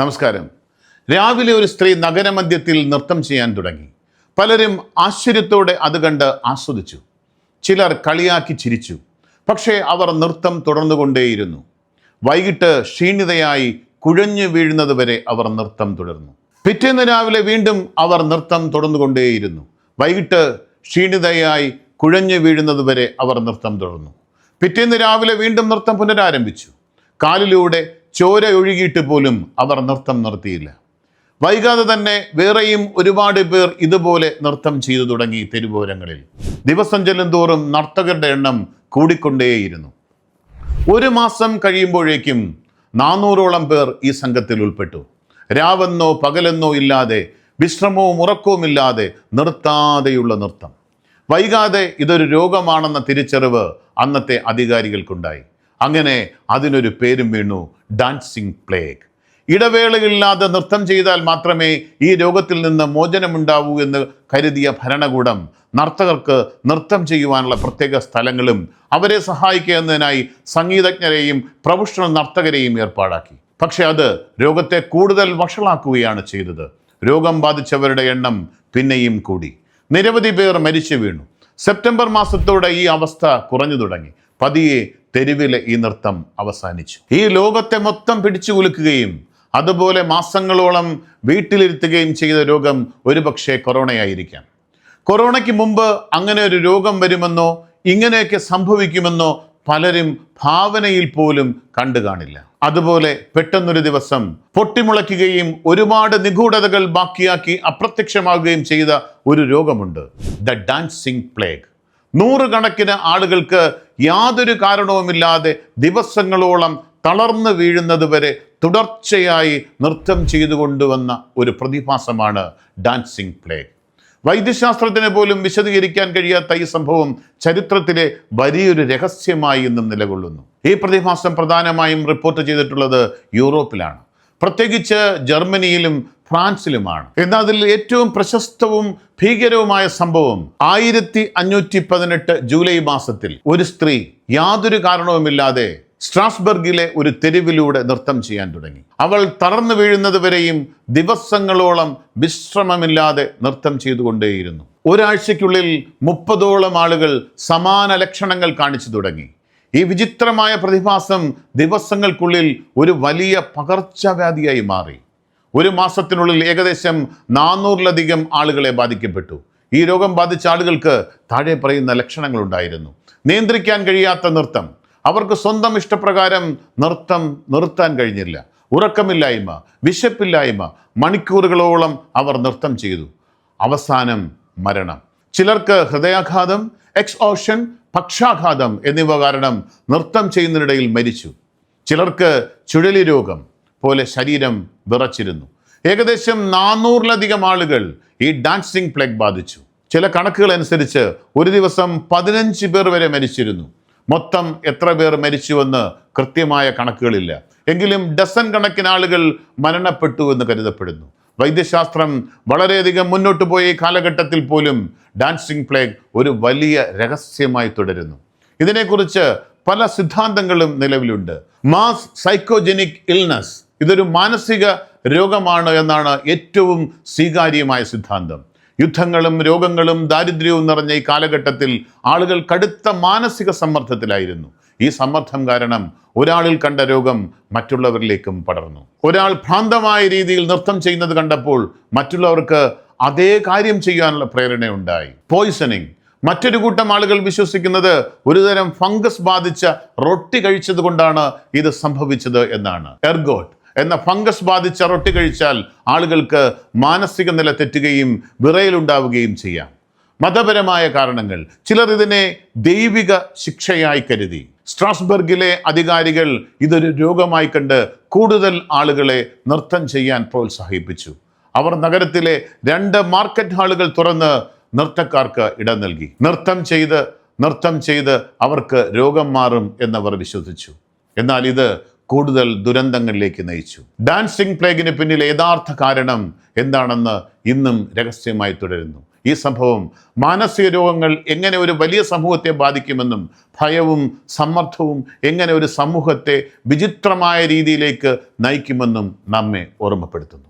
നമസ്കാരം. രാവിലെ ഒരു സ്ത്രീ നഗരമധ്യത്തിൽ നൃത്തം ചെയ്യാൻ തുടങ്ങി. പലരും ആശ്ചര്യത്തോടെ അത് കണ്ട് ആസ്വദിച്ചു. ചിലർ കളിയാക്കി ചിരിച്ചു. പക്ഷേ അവർ നൃത്തം തുടർന്നുകൊണ്ടേയിരുന്നു. വൈകിട്ട് ക്ഷീണിതയായി കുഴഞ്ഞു വീഴുന്നത് വരെ അവർ നൃത്തം തുടർന്നു. പിറ്റേന്ന് രാവിലെ വീണ്ടും അവർ നൃത്തം തുടർന്നുകൊണ്ടേയിരുന്നു. വൈകിട്ട് ക്ഷീണിതയായി കുഴഞ്ഞു വീഴുന്നത് വരെ അവർ നൃത്തം തുടർന്നു. പിറ്റേന്ന് രാവിലെ വീണ്ടും നൃത്തം പുനരാരംഭിച്ചു. കാലിലൂടെ ചോര ഒഴുകിയിട്ട് പോലും അവർ നൃത്തം നിർത്തിയില്ല. വൈകാതെ തന്നെ വേറെയും ഒരുപാട് പേർ ഇതുപോലെ നൃത്തം ചെയ്തു തുടങ്ങി തെരുവോരങ്ങളിൽ. ദിവസം ചെല്ലുന്തോറും നർത്തകരുടെ എണ്ണം കൂടിക്കൊണ്ടേയിരുന്നു. ഒരു മാസം കഴിയുമ്പോഴേക്കും നാനൂറോളം പേർ ഈ സംഘത്തിൽ ഉൾപ്പെട്ടു. രാവെന്നോ പകലെന്നോ ഇല്ലാതെ വിശ്രമവും ഉറക്കവും ഇല്ലാതെ നിർത്താതെയുള്ള നൃത്തം. വൈകാതെ ഇതൊരു രോഗമാണെന്ന തിരിച്ചറിവ് അന്നത്തെ അധികാരികൾക്കുണ്ടായി. അങ്ങനെ അതിനൊരു പേരും വീണു ഡാൻസിങ് പ്ലേഗ് ഇടവേളയില്ലാതെ നൃത്തം ചെയ്താൽ മാത്രമേ ഈ രോഗത്തിൽ നിന്ന് മോചനമുണ്ടാവൂ എന്ന് കരുതിയ ഭരണകൂടം നർത്തകർക്ക് നൃത്തം ചെയ്യുവാനുള്ള പ്രത്യേക സ്ഥലങ്ങളും അവരെ സഹായിക്കുന്നതിനായി സംഗീതജ്ഞരെയും പ്രൊഫഷണൽ നർത്തകരെയും ഏർപ്പാടാക്കി. പക്ഷെ അത് രോഗത്തെ കൂടുതൽ വഷളാക്കുകയാണ് ചെയ്തത്. രോഗം ബാധിച്ചവരുടെ എണ്ണം പിന്നെയും കൂടി. നിരവധി പേർ മരിച്ചു വീണു. സെപ്റ്റംബർ മാസത്തോടെ ഈ അവസ്ഥ കുറഞ്ഞു തുടങ്ങി. പതിയെ തെരുവിലെ ഈ നൃത്തം അവസാനിച്ചു. ഈ ലോകത്തെ മൊത്തം പിടിച്ചു കുലുക്കുകയും അതുപോലെ മാസങ്ങളോളം വീട്ടിലിരുത്തുകയും ചെയ്ത രോഗം ഒരുപക്ഷെ കൊറോണയായിരിക്കാം. കൊറോണയ്ക്ക് മുമ്പ് അങ്ങനെ ഒരു രോഗം വരുമെന്നോ ഇങ്ങനെയൊക്കെ സംഭവിക്കുമെന്നോ പലരും ഭാവനയിൽ പോലും കണ്ടു കാണില്ല. അതുപോലെ പെട്ടെന്നൊരു ദിവസം പൊട്ടിമുളയ്ക്കുകയും ഒരുപാട് നിഗൂഢതകൾ ബാക്കിയാക്കി അപ്രത്യക്ഷമാകുകയും ചെയ്ത ഒരു രോഗമുണ്ട്. The dancing plague. നൂറുകണക്കിന് ആളുകൾക്ക് യാതൊരു കാരണവുമില്ലാതെ ദിവസങ്ങളോളം തളർന്നു വീഴുന്നത് വരെ തുടർച്ചയായി നൃത്തം ചെയ്തു കൊണ്ടുവന്ന ഒരു പ്രതിഭാസമാണ് ഡാൻസിങ് പ്ലേഗ് വൈദ്യശാസ്ത്രത്തിന് പോലും വിശദീകരിക്കാൻ കഴിയാത്ത ഈ സംഭവം ചരിത്രത്തിലെ വലിയൊരു രഹസ്യമായി ഇന്നും നിലകൊള്ളുന്നു. ഈ പ്രതിഭാസം പ്രധാനമായും റിപ്പോർട്ട് ചെയ്തിട്ടുള്ളത് യൂറോപ്പിലാണ്. പ്രത്യേകിച്ച് ജർമ്മനിയിലും ഫ്രാൻസിലുമാണ്. എന്നാൽ അതിൽ ഏറ്റവും പ്രശസ്തവും ഭീകരവുമായ സംഭവം ആയിരത്തി അഞ്ഞൂറ്റി പതിനെട്ട് ജൂലൈ മാസത്തിൽ ഒരു സ്ത്രീ യാതൊരു കാരണവുമില്ലാതെ സ്ട്രാസ്ബർഗിലെ ഒരു തെരുവിലൂടെ നൃത്തം ചെയ്യാൻ തുടങ്ങി. അവൾ തളർന്നു വീഴുന്നത് വരെയും ദിവസങ്ങളോളം വിശ്രമമില്ലാതെ നൃത്തം ചെയ്തുകൊണ്ടേയിരുന്നു. ഒരാഴ്ചയ്ക്കുള്ളിൽ മുപ്പതോളം ആളുകൾ സമാന ലക്ഷണങ്ങൾ കാണിച്ചു തുടങ്ങി. ഈ വിചിത്രമായ പ്രതിഭാസം ദിവസങ്ങൾക്കുള്ളിൽ ഒരു വലിയ പകർച്ചവ്യാധിയായി മാറി. ഒരു മാസത്തിനുള്ളിൽ ഏകദേശം നാനൂറിലധികം ആളുകളെ ബാധിക്കപ്പെട്ടു. ഈ രോഗം ബാധിച്ച ആളുകൾക്ക് താഴെ പറയുന്ന ലക്ഷണങ്ങൾ ഉണ്ടായിരുന്നു നിയന്ത്രിക്കാൻ കഴിയാത്ത നൃത്തം. അവർക്ക് സ്വന്തം ഇഷ്ടപ്രകാരം നൃത്തം നിർത്താൻ കഴിഞ്ഞില്ല. ഉറക്കമില്ലായ്മ വിശപ്പില്ലായ്മ മണിക്കൂറുകളോളം അവർ നൃത്തം ചെയ്തു. അവസാനം മരണം. ചിലർക്ക് ഹൃദയാഘാതം എക്സ്ഓഷൻ പക്ഷാഘാതം എന്നിവ കാരണം നൃത്തം ചെയ്യുന്നതിനിടയിൽ മരിച്ചു. ചിലർക്ക് ചുഴലി രോഗം പോലെ ശരീരം വിറച്ചിരുന്നു. ഏകദേശം നാനൂറിലധികം ആളുകൾ ഈ ഡാൻസിങ് പ്ലേഗ് ബാധിച്ചു. ചില കണക്കുകൾ അനുസരിച്ച് ഒരു ദിവസം പതിനഞ്ച് പേർ വരെ മരിച്ചിരുന്നു. മൊത്തം എത്ര പേർ മരിച്ചുവെന്ന് കൃത്യമായ കണക്കുകളില്ല. എങ്കിലും ഡസൻ കണക്കിന് ആളുകൾ മരണപ്പെട്ടു എന്ന് കരുതപ്പെടുന്നു. വൈദ്യശാസ്ത്രം വളരെയധികം മുന്നോട്ട് പോയ ഈ കാലഘട്ടത്തിൽ പോലും ഡാൻസിങ് പ്ലേഗ് ഒരു വലിയ രഹസ്യമായി തുടരുന്നു. ഇതിനെക്കുറിച്ച് പല സിദ്ധാന്തങ്ങളും നിലവിലുണ്ട്. മാസ് സൈക്കോജനിക് ഇൽനസ് ഇതൊരു മാനസിക രോഗമാണ് എന്നാണ് ഏറ്റവും സ്വീകാര്യമായ സിദ്ധാന്തം. യുദ്ധങ്ങളും രോഗങ്ങളും ദാരിദ്ര്യവും നിറഞ്ഞ ഈ കാലഘട്ടത്തിൽ ആളുകൾ കടുത്ത മാനസിക സമ്മർദ്ദത്തിലായിരുന്നു. ഈ സമ്മർദ്ദം കാരണം ഒരാളിൽ കണ്ട രോഗം മറ്റുള്ളവരിലേക്കും പടർന്നു. ഒരാൾ ഭ്രാന്തമായ രീതിയിൽ നൃത്തം ചെയ്യുന്നത് കണ്ടപ്പോൾ മറ്റുള്ളവർക്ക് അതേ കാര്യം ചെയ്യാനുള്ള പ്രേരണയുണ്ടായി. പോയിസണിങ് മറ്റൊരു കൂട്ടം ആളുകൾ വിശ്വസിക്കുന്നത് ഒരുതരം ഫംഗസ് ബാധിച്ച റൊട്ടി കഴിച്ചത് കൊണ്ടാണ് ഇത് സംഭവിച്ചത് എന്നാണ്. എർഗോട്ട് എന്ന ഫംഗസ് ബാധിച്ച റൊട്ടി കഴിച്ചാൽ ആളുകൾക്ക് മാനസിക നില തെറ്റുകയും വിറയിലുണ്ടാവുകയും ചെയ്യാം. മതപരമായ കാരണങ്ങൾ. ചിലർ ഇതിനെ ദൈവിക ശിക്ഷയായി കരുതി. സ്ട്രാസ്ബർഗിലെ അധികാരികൾ ഇതൊരു രോഗമായി കണ്ട് കൂടുതൽ ആളുകളെ നൃത്തം ചെയ്യാൻ പ്രോത്സാഹിപ്പിച്ചു. അവർ നഗരത്തിലെ രണ്ട് മാർക്കറ്റ് ഹാളുകൾ തുറന്ന് നൃത്തക്കാർക്ക് ഇടം നൽകി. നൃത്തം ചെയ്ത് നൃത്തം ചെയ്ത് അവർക്ക് രോഗം മാറും എന്നവർ വിശ്വസിച്ചു. എന്നാൽ ഇത് കൂടുതൽ ദുരന്തങ്ങളിലേക്ക് നയിച്ചു. ഡാൻസിംഗ് പ്ലേഗിന് പിന്നിലെ യഥാർത്ഥ കാരണം എന്താണെന്ന് ഇന്നും രഹസ്യമായി തുടരുന്നു. ഈ സംഭവം മാനസിക രോഗങ്ങൾ എങ്ങനെ ഒരു വലിയ സമൂഹത്തെ ബാധിക്കുമെന്നും ഭയവും സമ്മർദ്ദവും എങ്ങനെ ഒരു സമൂഹത്തെ വിചിത്രമായ രീതിയിലേക്ക് നയിക്കുമെന്നും നമ്മെ ഓർമ്മപ്പെടുത്തുന്നു.